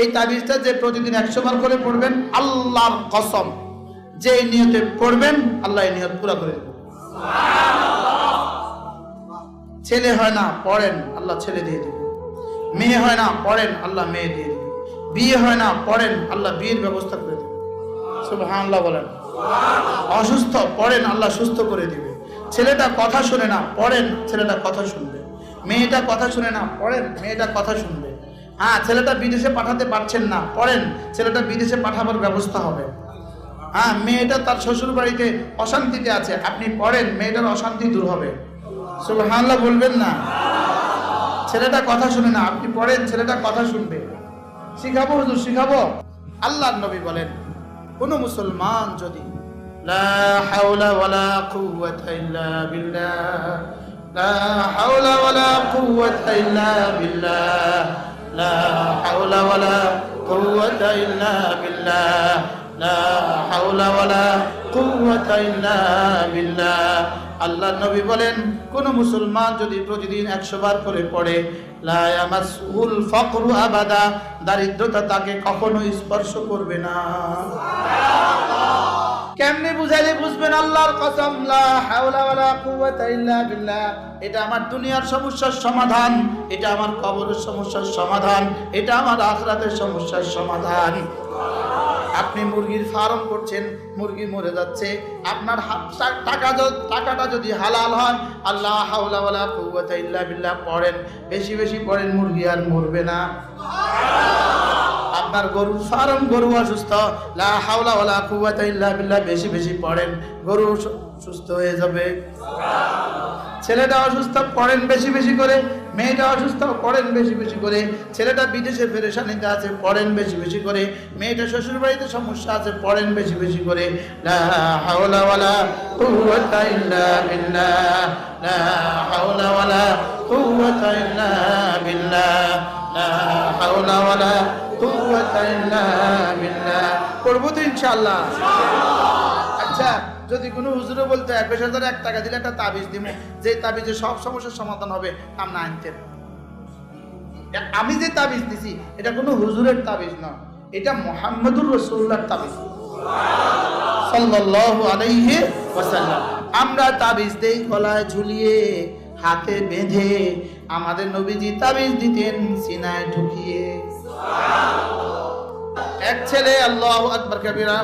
এই তাবিজটা যে প্রতিদিন একশো বার করে পড়বেন, আল্লাহর কসম। যে এই নিয়তে পড়বেন, আল্লাহ এই নিয়ত পুরা করে দেবেন। ছেলে হয় না, পড়েন, আল্লাহ ছেলে দিয়ে দেবে মেয়ে হয় না, পড়েন, আল্লাহ মেয়ে দিয়ে দেবে বিয়ে হয় না, পড়েন, আল্লাহ বিয়ের ব্যবস্থা করে দেবে সুবহানাল্লাহ বলেন। অসুস্থ, পড়েন, আল্লাহ সুস্থ করে দিবে ছেলেটা কথা শুনে না, পড়েন, ছেলেটা কথা শুনবে। মেয়েটা কথা শুনে না, পড়েন, মেয়েটা কথা শুনবে। হ্যাঁ ছেলেটা বিদেশে পাঠাতে পারছেন না। পড়েন, ছেলেটা বিদেশে পাঠাবার ব্যবস্থা হবে। হ্যাঁ মেয়েটা তার শ্বশুর বাড়িতে অশান্তিতে আছে। আপনি পড়েন, মেয়েটার অশান্তি দূর হবে। সুবহানাল্লাহ বলবেন না। ছেলেটা কথা শুনে না। আপনি পড়েন, ছেলেটা কথা শুনবে। শিখাবো হুজুর, শিখাবো। আল্লাহর নবী বলেন, কোন মুসলমান যদি লা বিল্লাহ, লা হাওলা ওয়ালা কুওয়াতা ইল্লা বিল্লাহ লা হাওলা ওয়ালা কুওয়াতা ইল্লা বিল্লাহ। লা হাওলা ওয়ালা কুওয়াতা ইল্লা বিল্লাহ। আল্লাহ নবী বলেন, কোন মুসলমান যদি প্রতিদিন একশো বার করে পড়ে, লা ইয়ামাসুল ফাকরু আবাদা, দারিদ্রতা তাকে কখনো স্পর্শ করবে না। কেমনে বুঝাইলে বুঝবেন? আল্লাহর কসম, লা হাওলা ওয়ালা কুওয়াতা ইল্লা বিল্লাহ। এটা আমার দুনিয়ার সমস্যার সমাধান, এটা আমার কবরের সমস্যার সমাধান, এটা আমার আখরাতের সমস্যার সমাধান। আপনি মুরগির ফার্ম করছেন, মুরগি মরে যাচ্ছে। আপনার টাকা টাকাটা যদি হালাল হয়, আল্লাহ হাওলা ওয়ালা কুওয়াতা ইল্লা বিল্লাহ পড়েন। বেশি বেশি পড়েন, মুরগি আর মরবে না। আপনার গরু ফার্ম গরু অসুস্থ, লা হাওলা ওয়ালা কুওয়াতা ইল্লা বিল্লাহ, বেশি বেশি পড়েন, গরু সুস্থ হয়ে যাবে। ছেলেটা অসুস্থ, পড়েন বেশি বেশি করে, মেয়েটা অসুস্থ, পড়েন বেশি বেশি করে, ছেলেটা বিদেশে পেরেশানিতে আছে, পড়েন বেশি বেশি করে, মেয়েটা শ্বশুর বাড়িতে সমস্যা আছে, পড়েন বেশি বেশি করে, লা হাওলা ওয়ালা কুওয়াতা ইল্লা বিল্লাহ, লা হাওলা ওয়ালা কুওয়াতা ইল্লা বিল্লাহ। পড়ব তো ইনশাআল্লাহ। আচ্ছা যদি কোনো হুজুরে বলতো এক বেশ হাজার এক টাকা দিলে একটা তাবিজ দিব। যে তাবিজে সব সমস্যার সমাধান হবে আমরা আনতেন আমি যে তাবিজ দিছি এটা কোনো হুজুরের তাবিজ না। এটা মোহাম্মদুর রসুল্লাহর তাবিজ। সাল্লাল্লাহু আলাইহি ওয়াসাল্লাম। আমরা তাবিজ দেই গলায় ঝুলিয়ে। হাতে বেঁধে আমাদের নবীজি তাবিজ দিতেন সিনায় ঢুকিয়ে। এক ছেলে আল্লাহ আকবর কবিরা